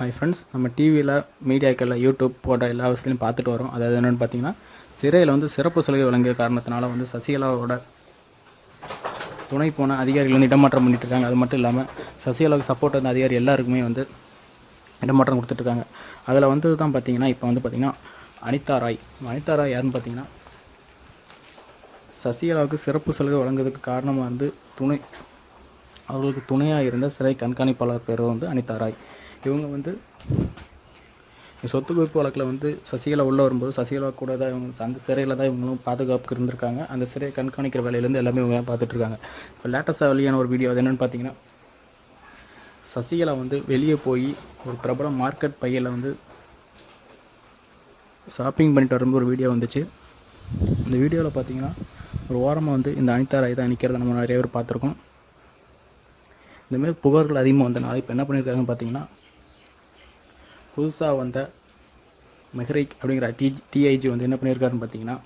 Hi friends நம்ம டிவியில் மீடியாக்களில் யூடியூப் போட்ட எல்லா விஷயத்தையும் பார்த்துட்டு வரோம். அதாவது என்னென்னு பார்த்தீங்கன்னா சிறையில் வந்து சிறப்பு சலுகை வழங்கிய காரணத்தினால வந்து சசிகலாவோட துணை போன அதிகாரிகள் வந்து இடமாற்றம் பண்ணிட்டு இருக்காங்க. அது மட்டும் இல்லாமல் சசிகலாவுக்கு சப்போர்ட் வந்த அதிகாரி எல்லாருக்குமே வந்து இடமாற்றம் கொடுத்துட்ருக்காங்க அதில் வந்து தான் பார்த்தீங்கன்னா இப்போ வந்து பார்த்தீங்கன்னா அனிதா ராய். அனிதா ராய் யாருன்னு பார்த்தீங்கன்னா சசிகலாவுக்கு சிறப்பு சலுகை வழங்குறதுக்கு காரணமாக வந்து துணை அவர்களுக்கு துணையாக இருந்த சிறை கண்காணிப்பாளர் பேர் வந்து அனிதா ராய். இவங்க வந்து இந்த சொத்து குவிப்பு வழக்கில் வந்து சசிகலா உள்ளே வரும்போது சசிகலா கூட தான் இவங்க அந்த சிறையில் தான் இவங்களும் பாதுகாப்புக்கு இருந்திருக்காங்க. அந்த சிறையை கண்காணிக்கிற வேலையிலேருந்து எல்லாமே இவங்க பார்த்துட்ருக்காங்க. இப்போ லேட்டஸ்ட்டாக வெளியான ஒரு வீடியோ அது என்னென்னு பார்த்தீங்கன்னா சசிகலா வந்து வெளியே போய் ஒரு பிரபல மார்க்கெட் பையில் வந்து ஷாப்பிங் பண்ணிட்டு வரும்போது ஒரு வீடியோ வந்துச்சு. இந்த வீடியோவில் பார்த்தீங்கன்னா ஒரு ஓரமாக வந்து இந்த அனிதா ராய் தான் நிற்கிறத நம்ம நிறைய பேர் பார்த்துருக்கோம். இந்தமாரி புகார்கள் அதிகமாக வந்தனால இப்போ என்ன பண்ணியிருக்காங்கன்னு பார்த்தீங்கன்னா புதுசாக வந்த மெஹரிக் அப்படிங்கிற டி டிஐஜி வந்து என்ன பண்ணியிருக்காருன்னு பார்த்தீங்கன்னா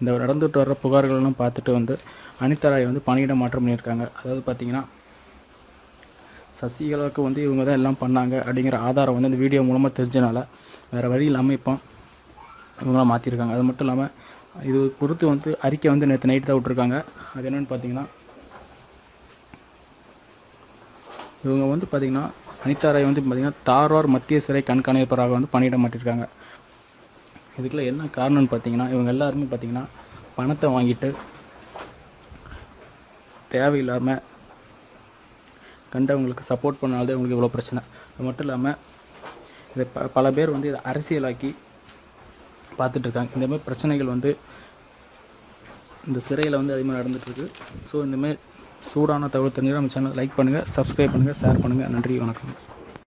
இந்த நடந்துட்டு வர்ற புகார்கள்லாம் பார்த்துட்டு வந்து அனிதா ராய் வந்து பணியிட மாற்றம் பண்ணியிருக்காங்க. அதாவது பார்த்தீங்கன்னா சசிகலாவுக்கு வந்து இவங்க தான் எல்லாம் பண்ணாங்க அப்படிங்கிற ஆதாரம் வந்து இந்த வீடியோ மூலமாக தெரிஞ்சனால வேறு வழி இல்லாமல் இப்போ இவங்களாம் மாற்றிருக்காங்க அது மட்டும் இல்லாமல் இது பொறுத்து வந்து அறிக்கை வந்து நேற்று நைட்டு தான் விட்ருக்காங்க அது என்னென்னு பார்த்தீங்கன்னா இவங்க வந்து பார்த்திங்கன்னா அனிதா ராய் வந்து பார்த்திங்கன்னா தார்வார் மத்திய சிறை கண்காணிப்பராக வந்து பணியிட மாட்டிருக்காங்க. இதுக்கெல்லாம் என்ன காரணம்னு பார்த்தீங்கன்னா இவங்க எல்லாருமே பார்த்தீங்கன்னா பணத்தை வாங்கிட்டு தேவையில்லாமல் கண்டவங்களுக்கு சப்போர்ட் பண்ணாலே இவங்களுக்கு இவ்வளோ பிரச்சனை. அது மட்டும் இல்லாமல் இதை ப பல பேர் வந்து இதை அரசியலாக்கி பார்த்துட்ருக்காங்க இந்தமாதிரி இந்த மாதிரி பிரச்சனைகள் வந்து இந்த சிறையில் வந்து அதிகமாக நடந்துகிட்ருக்கு ஸோ இந்தமாதிரி சூடான தகவல் தெரிஞ்சுக்க நம்ம சேனல் லைக் பண்ணுங்கள் சப்ஸ்கிரைப் பண்ணுங்கள் ஷேர் பண்ணுங்கள் நன்றி வணக்கம்.